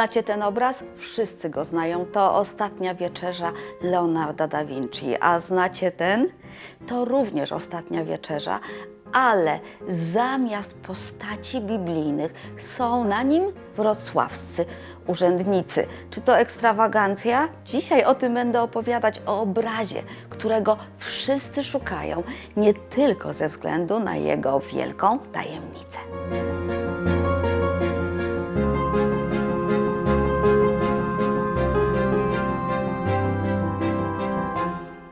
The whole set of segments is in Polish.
Znacie ten obraz? Wszyscy go znają. To ostatnia wieczerza Leonarda da Vinci. A znacie ten? To również ostatnia wieczerza, ale zamiast postaci biblijnych są na nim wrocławscy urzędnicy. Czy to ekstrawagancja? Dzisiaj o tym będę opowiadać, o obrazie, którego wszyscy szukają, nie tylko ze względu na jego wielką tajemnicę.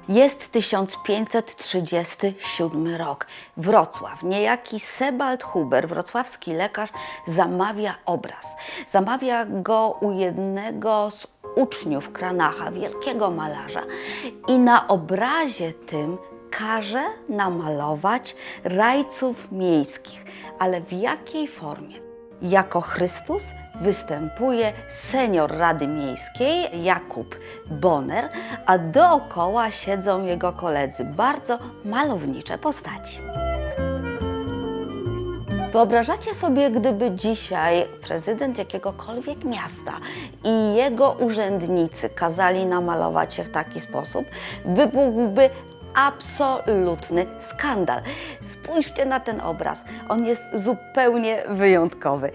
Jest 1537 rok. Wrocław. Niejaki Sebald Huber, wrocławski lekarz, zamawia obraz. Zamawia go u jednego z uczniów Kranacha, wielkiego malarza. I na obrazie tym każe namalować rajców miejskich. Ale w jakiej formie? Jako Chrystus występuje senior Rady Miejskiej Jakub Bonner, a dookoła siedzą jego koledzy, bardzo malownicze postaci. Wyobrażacie sobie, gdyby dzisiaj prezydent jakiegokolwiek miasta i jego urzędnicy kazali namalować się w taki sposób, wybuchłby absolutny skandal. Spójrzcie na ten obraz, on jest zupełnie wyjątkowy.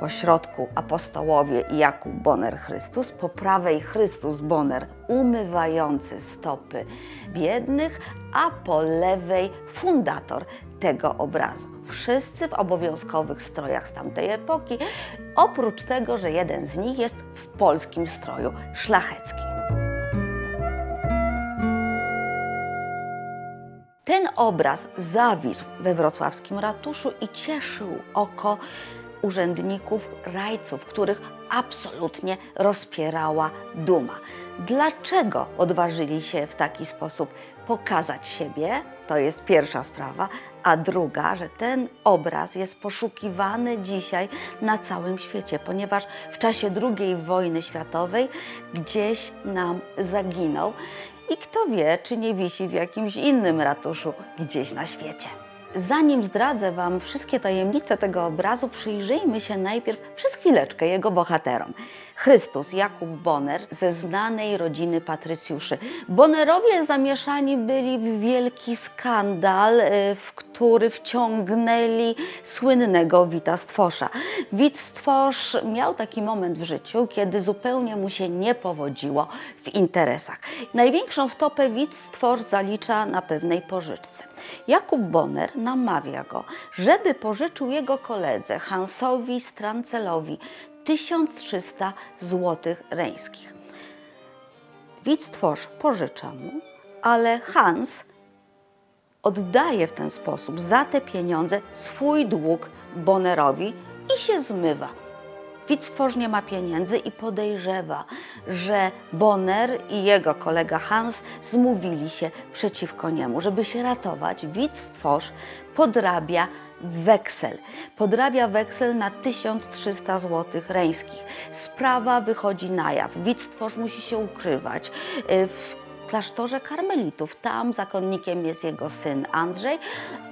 Po środku apostołowie Jakub Bonner Chrystus, po prawej Chrystus Bonner umywający stopy biednych, a po lewej fundator tego obrazu. Wszyscy w obowiązkowych strojach z tamtej epoki, oprócz tego, że jeden z nich jest w polskim stroju szlacheckim. Ten obraz zawisł we wrocławskim ratuszu i cieszył oko urzędników, rajców, których absolutnie rozpierała duma. Dlaczego odważyli się w taki sposób pokazać siebie? To jest pierwsza sprawa. A druga, że ten obraz jest poszukiwany dzisiaj na całym świecie, ponieważ w czasie II wojny światowej gdzieś nam zaginął i kto wie, czy nie wisi w jakimś innym ratuszu gdzieś na świecie. Zanim zdradzę Wam wszystkie tajemnice tego obrazu, przyjrzyjmy się najpierw przez chwileczkę jego bohaterom. Chrystus Jakub Bonner ze znanej rodziny patrycjuszy. Bonnerowie zamieszani byli w wielki skandal, e, w który wciągnęli słynnego Wita Stwosza. Wit Stwosz miał taki moment w życiu, kiedy zupełnie mu się nie powodziło w interesach. Największą wtopę Wit Stwosz zalicza na pewnej pożyczce. Jakub Bonner namawia go, żeby pożyczył jego koledze Hansowi Strancelowi 1300 złotych reńskich. Witstworz pożycza mu, ale Hans oddaje w ten sposób za te pieniądze swój dług Bonnerowi i się zmywa. Witstworz nie ma pieniędzy i podejrzewa, że Bonner i jego kolega Hans zmówili się przeciwko niemu. Żeby się ratować, Witstworz podrabia weksel. Podrabia weksel na 1300 zł reńskich. Sprawa wychodzi na jaw. Witstworz musi się ukrywać y, w klasztorze karmelitów. Tam zakonnikiem jest jego syn Andrzej,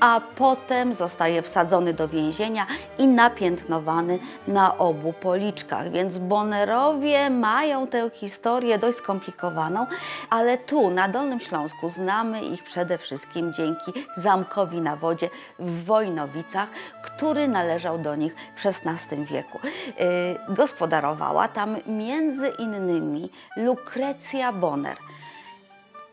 a potem zostaje wsadzony do więzienia i napiętnowany na obu policzkach. Więc Bonnerowie mają tę historię dość skomplikowaną, ale tu na Dolnym Śląsku znamy ich przede wszystkim dzięki zamkowi na wodzie w Wojnowicach, który należał do nich w XVI wieku. Yy, gospodarowała tam między innymi Lukrecja Bonner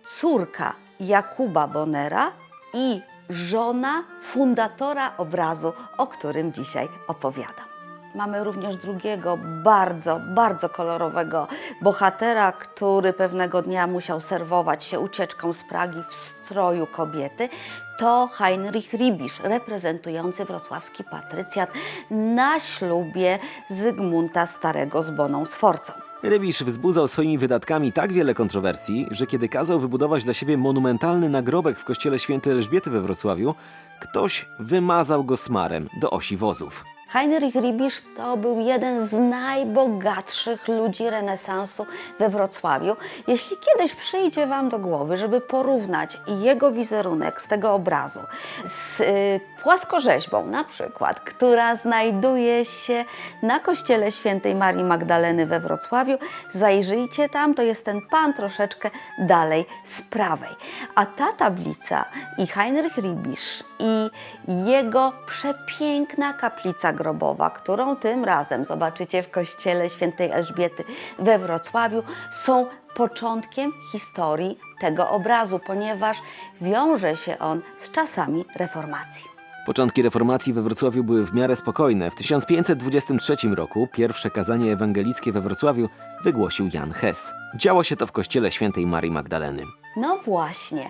córka Jakuba Bonera i żona fundatora obrazu, o którym dzisiaj opowiadam. Mamy również drugiego bardzo, bardzo kolorowego bohatera, który pewnego dnia musiał serwować się ucieczką z Pragi w stroju kobiety. To Heinrich Ribisz, reprezentujący wrocławski patrycjat na ślubie Zygmunta Starego z Boną Sforcą. Rybisz wzbudzał swoimi wydatkami tak wiele kontrowersji, że kiedy kazał wybudować dla siebie monumentalny nagrobek w kościele świętej Elżbiety we Wrocławiu, ktoś wymazał go smarem do osi wozów. Heinrich Ribisz to był jeden z najbogatszych ludzi renesansu we Wrocławiu. Jeśli kiedyś przyjdzie Wam do głowy, żeby porównać jego wizerunek z tego obrazu z y, płaskorzeźbą na przykład, która znajduje się na kościele świętej Marii Magdaleny we Wrocławiu. Zajrzyjcie tam, to jest ten pan troszeczkę dalej z prawej. A ta tablica i Heinrich Ribisz i jego przepiękna kaplica grobowa, którą tym razem zobaczycie w kościele świętej Elżbiety we Wrocławiu, są początkiem historii tego obrazu, ponieważ wiąże się on z czasami reformacji. Początki reformacji we Wrocławiu były w miarę spokojne. W 1523 roku pierwsze kazanie ewangelickie we Wrocławiu wygłosił Jan Hess. Działo się to w kościele świętej Marii Magdaleny. No właśnie.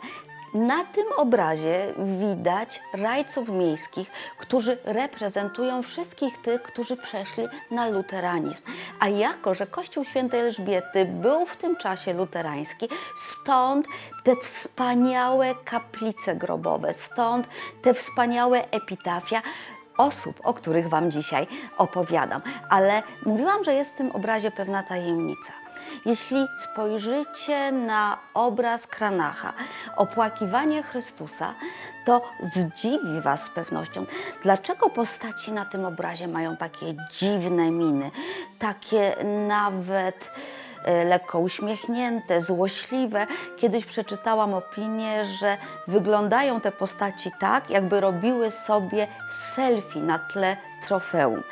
Na tym obrazie widać rajców miejskich, którzy reprezentują wszystkich tych, którzy przeszli na luteranizm. A jako, że Kościół Świętej Elżbiety był w tym czasie luterański, stąd te wspaniałe kaplice grobowe, stąd te wspaniałe epitafia osób, o których Wam dzisiaj opowiadam. Ale mówiłam, że jest w tym obrazie pewna tajemnica. Jeśli spojrzycie na obraz Kranacha, opłakiwanie Chrystusa, to zdziwi Was z pewnością, dlaczego postaci na tym obrazie mają takie dziwne miny, takie nawet e, lekko uśmiechnięte, złośliwe. Kiedyś przeczytałam opinię, że wyglądają te postaci tak, jakby robiły sobie selfie na tle trofeum.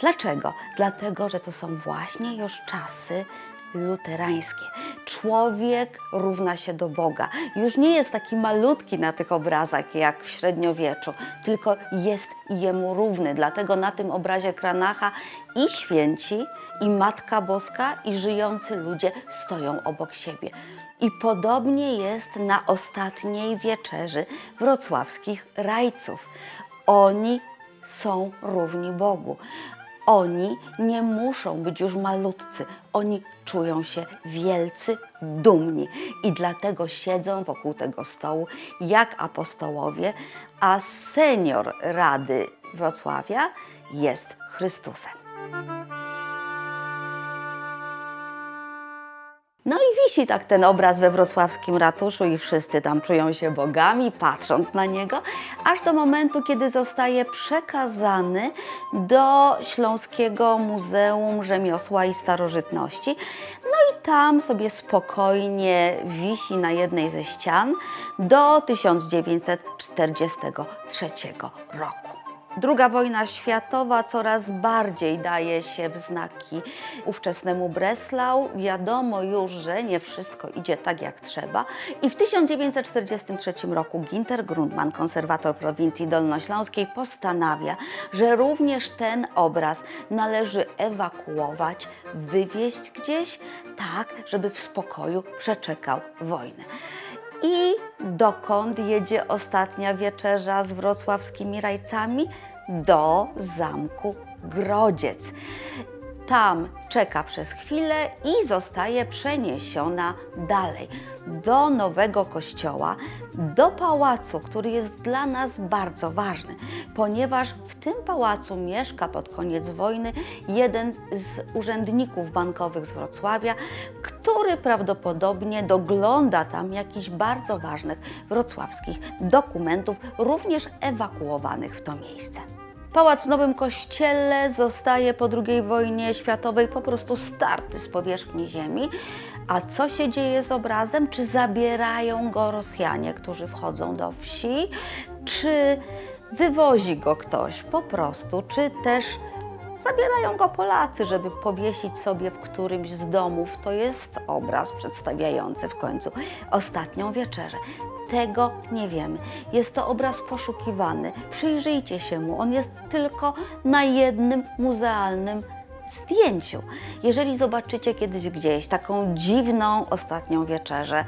Dlaczego? Dlatego, że to są właśnie już czasy luterańskie. Człowiek równa się do Boga. Już nie jest taki malutki na tych obrazach jak w średniowieczu, tylko jest jemu równy. Dlatego na tym obrazie Kranacha i święci, i Matka Boska, i żyjący ludzie stoją obok siebie. I podobnie jest na ostatniej wieczerzy wrocławskich rajców. Oni są równi Bogu. Oni nie muszą być już malutcy, oni czują się wielcy, dumni i dlatego siedzą wokół tego stołu jak apostołowie, a senior Rady Wrocławia jest Chrystusem. Wisi tak ten obraz we wrocławskim ratuszu i wszyscy tam czują się bogami, patrząc na niego, aż do momentu, kiedy zostaje przekazany do Śląskiego Muzeum Rzemiosła i Starożytności. No i tam sobie spokojnie wisi na jednej ze ścian do 1943 roku. Druga wojna światowa coraz bardziej daje się w znaki ówczesnemu Breslau. Wiadomo już, że nie wszystko idzie tak jak trzeba. I w 1943 roku Ginter Grundmann, konserwator prowincji dolnośląskiej, postanawia, że również ten obraz należy ewakuować, wywieźć gdzieś, tak, żeby w spokoju przeczekał wojnę. I dokąd jedzie ostatnia wieczerza z wrocławskimi rajcami? Do zamku Grodziec. Tam czeka przez chwilę i zostaje przeniesiona dalej do nowego kościoła, do pałacu, który jest dla nas bardzo ważny, ponieważ w tym pałacu mieszka pod koniec wojny jeden z urzędników bankowych z Wrocławia, który prawdopodobnie dogląda tam jakichś bardzo ważnych wrocławskich dokumentów, również ewakuowanych w to miejsce. Pałac w Nowym Kościele zostaje po II wojnie światowej po prostu starty z powierzchni ziemi. A co się dzieje z obrazem? Czy zabierają go Rosjanie, którzy wchodzą do wsi? Czy wywozi go ktoś po prostu? Czy też zabierają go Polacy, żeby powiesić sobie w którymś z domów? To jest obraz przedstawiający w końcu ostatnią wieczerzę. Tego nie wiemy. Jest to obraz poszukiwany. Przyjrzyjcie się mu. On jest tylko na jednym muzealnym zdjęciu. Jeżeli zobaczycie kiedyś gdzieś taką dziwną ostatnią wieczerzę,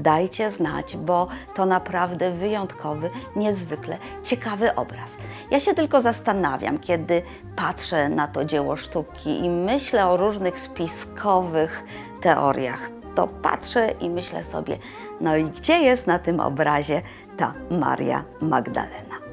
dajcie znać, bo to naprawdę wyjątkowy, niezwykle ciekawy obraz. Ja się tylko zastanawiam, kiedy patrzę na to dzieło sztuki i myślę o różnych spiskowych teoriach to patrzę i myślę sobie, no i gdzie jest na tym obrazie ta Maria Magdalena?